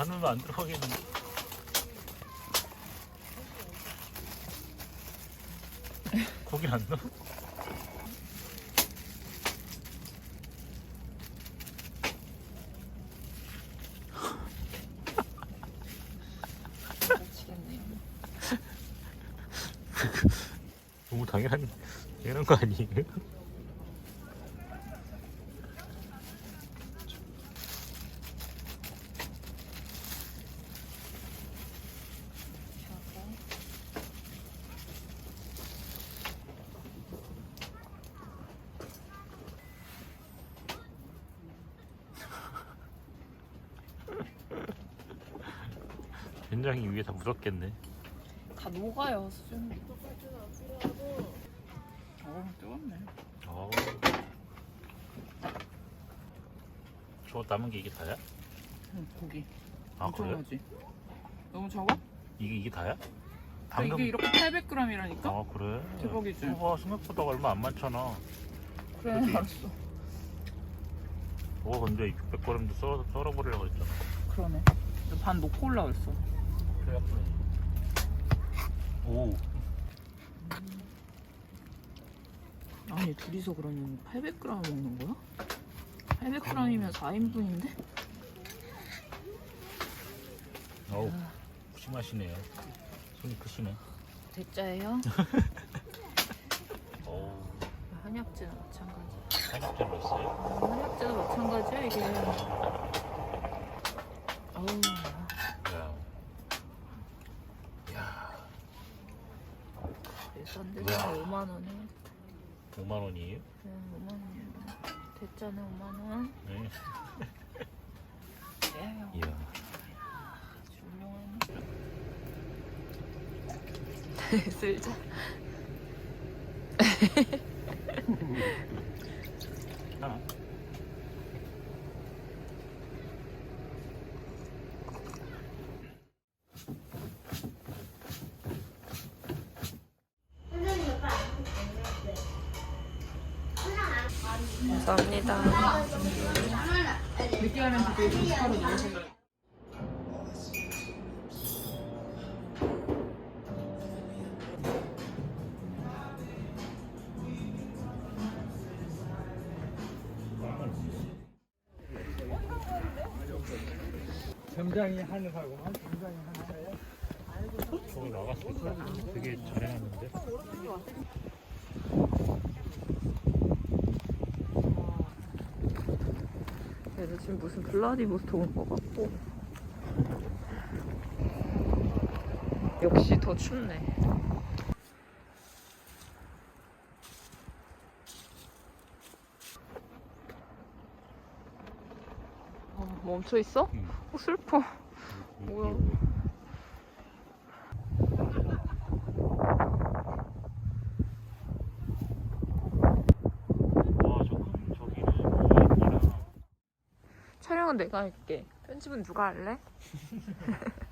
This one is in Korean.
가면 안 들어가겠는데. 고기를 안 넣어? 너무 당연한 당연한 거 아니에요? 된장이 위에 다 묻었겠네. 다 녹아요 수준. 어 뜨겁네. 어. 저 남은 게 이게 다야? 응, 고기. 아 엄청 그래? 하지. 너무 적어? 이게 이게 다야? 아, 이게 이렇게 800g이라니까? 아 그래? 대박이지. 와 생각보다 얼마 안 많잖아. 그래 그치? 알았어. 어 근데 600g도 썰어 썰어버리려고 했잖아. 그러네. 너반 놓고 올라 그랬어. 그래 오. 아니 둘이서 그러면 800g 먹는 거야? 800g이면 4인분인데? 어우 푸짐하시네요. 손이 크시네. 대짜예요? 어우 한약재는 마찬가지. 삼겹살로 했어요? 한약재도 마찬가지야 이게. 어우 야. 야. 비싼데 우와. 5만 원에. 5만 원이에요? 네, 5만 원이야. 대짜는 5만 원. 네. 예, 이야. 쓸자. 감사합니다. 점장이 하는 하고만 점장이 하는. 저기 나갔을 때 되게 잘해놨는데. 그래서 지금 무슨 블라디보스톡 온것 같고. 역시 더 춥네. 어, 멈춰 있어? 응. 어, 슬퍼. 뭐야? 와, 저 큰 저기는 뭐야? 촬영은 내가 할게. 편집은 누가 할래?